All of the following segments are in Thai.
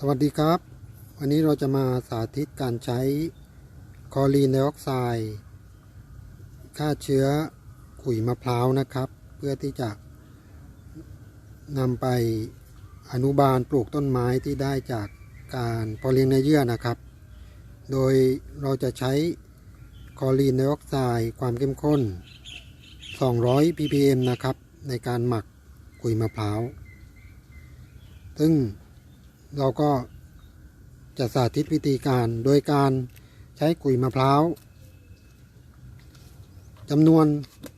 สวัสดีครับ วันนี้เราจะมาสาธิตการใช้คอรีนไดออกไซด์ฆ่าเชื้อขุยมะพร้าวนะครับ เพื่อที่จะนำไปอนุบาลปลูกต้นไม้ที่ได้จากการพอเลี้ยงในเยื่อนะครับ โดยเราจะใช้คอรีนไดออกไซด์ความเข้มข้น 200 ppm นะครับ ในการหมักขุยมะพร้าว ซึ่ง เราก็จะสาธิตวิธีการโดยการใช้กุยมะพร้าวจำนวน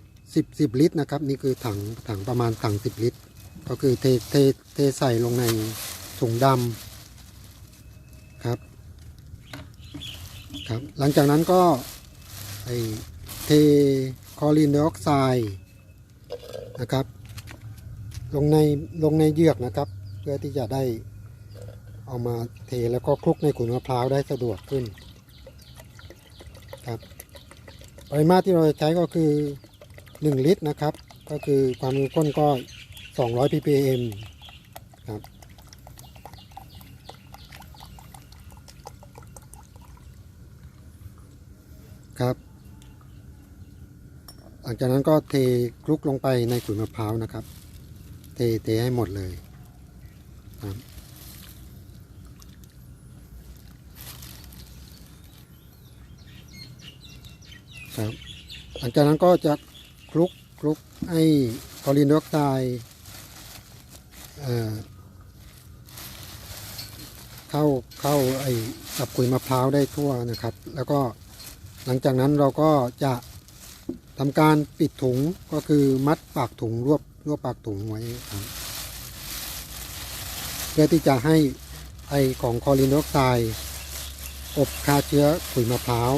10 10 ลิตรนะครับ นี่คือถังถังประมาณถัง 10 ลิตร ก็คือเทเทเทใส่ลงในถุงดำครับครับ หลังจากนั้นก็ไอเทคลอรีนไดออกไซด์นะครับ ลงในลงในเยือกนะครับ เพื่อที่จะได้ เอามาเทแล้วก็คลุกในขุนมะพร้าวได้สะดวกขึ้นครับปริมาตรที่เราจะใช้ก็คือ 1 ลิตรนะครับ ก็คือความเข้มข้นก็ 200 ppm ครับครับ หลังจากนั้นก็เทคลุกลงไปในขุนมะพร้าวนะครับ เทเทให้หมดเลยครับ ครับ หลังจากนั้นก็จะคลุกคลุกให้คอรีนไดออกไซด์เข้าเข้าไอ้กับขุยมะพร้าวได้ทั่วนะครับ แล้วก็หลังจากนั้นเราก็จะทำการปิดถุงก็คือมัดปากถุงรวบรวบปากถุงไว้ครับเพื่อที่จะให้ไอของคอรีนดออกไซด์อบฆ่าเชื้อขุยมะพร้าว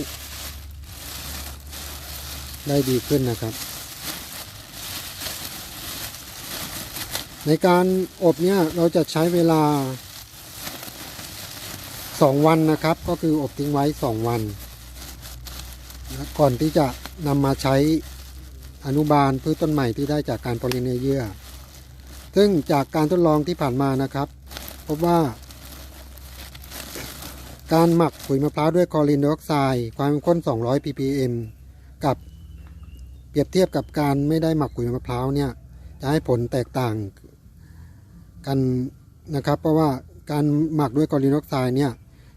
ได้ดีขึ้นนะครับ ในการอบเนี่ยเราจะใช้เวลา 2 วันนะครับ ก็คืออบทิ้งไว้ 2 วันนะก่อนที่จะนำมาใช้อนุบาลพืชต้นใหม่ที่ได้จากการเพาะเลี้ยงเนื้อเยื่อ ซึ่งจากการทดลองที่ผ่านมานะครับ พบว่า การหมักปุ๋ยมะพร้าวด้วยคลอรีนไดออกไซด์ความเข้มข้น 200 ppm กับ เปรียบเทียบกับการไม่ได้หมักขุยมะพร้าวเนี่ยจะให้ผลแตกต่างกันนะครับ เพราะว่าการหมักด้วยกอรินอกไซด์เนี่ย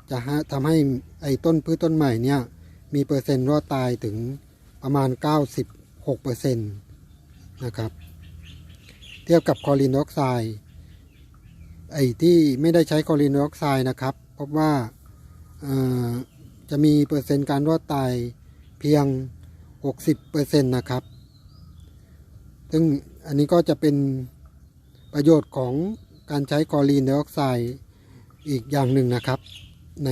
จะทำให้ไอ้ต้นพืชต้นใหม่เนี่ยมีเปอร์เซ็นต์รอดตายถึงประมาณ 96%นะครับ เทียบกับคอรีนไดออกไซด์ไอ้ที่ไม่ได้ใช้คอรีนไดออกไซด์นะครับ พบว่าจะมีเปอร์เซ็นต์การรอดตายเพียง 60%นะครับ ซึ่งอันนี้ก็จะเป็นประโยชน์ของการใช้คลอรีนไดออกไซด์อีกอย่างหนึ่งนะครับ ใน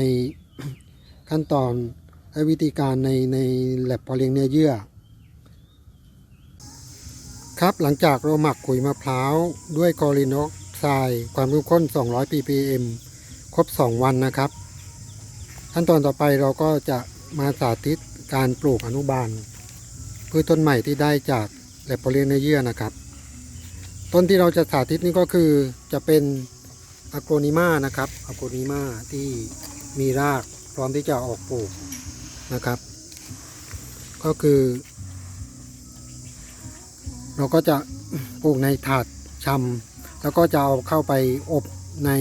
ขั้นตอนและวิธีการในในแลบพอเลี้ยงเนื้อเยื่อ ครับหลังจากเราหมักขุยมะพร้าวด้วยคลอรีนไดออกไซด์ความเข้มข้น 200 ppm ครบ 2 วันนะครับ ขั้นตอนต่อไปเราก็จะมาสาธิตการปลูกอนุบาล พืชต้นใหม่ที่ได้จากแลบเพาะเลียเนื้อเยื่อนะครับ ต้นที่เราจะสาธิตนี่ก็คือจะเป็นอะโกนิมานะครับอะโกนิมาที่มีรากพร้อมที่จะออกปลูกนะครับ ก็คือ เราก็จะปลูกในถาดชำแล้วก็จะเอาเข้าไปอบใน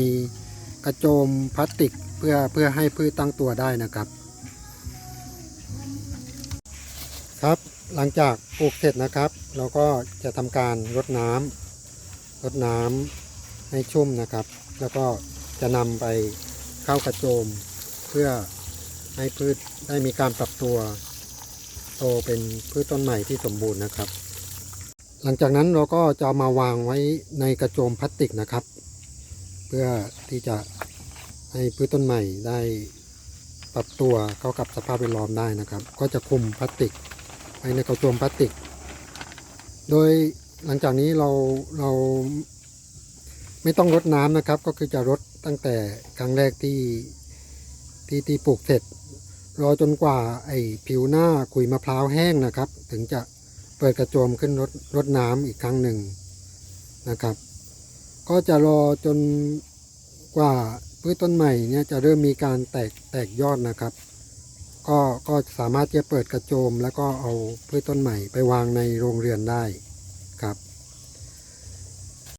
กระโจมพลาสติกเพื่อเพื่อให้พืชตั้งตัวได้นะครับ ครับ หลังจากปลูกเสร็จนะครับ เราก็จะทำการรดน้ำรดน้ำให้ชุ่มนะครับ แล้วก็จะนำไปเข้ากระโจม เพื่อให้พืชได้มีการปรับตัว โตเป็นพืชต้นใหม่ที่สมบูรณ์นะครับ หลังจากนั้นเราก็จะมาวางไว้ในกระโจมพลาสติกนะครับ เพื่อที่จะให้พืชต้นใหม่ได้ปรับตัวเข้ากับสภาพแวดล้อมได้นะครับ ก็จะคุมพลาสติก ไว้ในกระโจมพลาสติก โดยหลังจากนี้เราเราไม่ต้องรดน้ำนะครับ ก็คือจะรดตั้งแต่ครั้งแรกที่ที่ที่ปลูกเสร็จ รอจนกว่าไอ้ผิวหน้าขุยมะพร้าวแห้งนะครับ ถึงจะเปิดกระโจมขึ้นรดรดน้ำอีกครั้งหนึ่งนะครับ ก็จะรอจนกว่าพืชต้นใหม่เนี่ยจะเริ่มมีการแตกแตกยอดนะครับ ก็สามารถที่จะเปิดกระโจม แล้วก็เอาพืชต้นใหม่ไปวางในโรงเรือนได้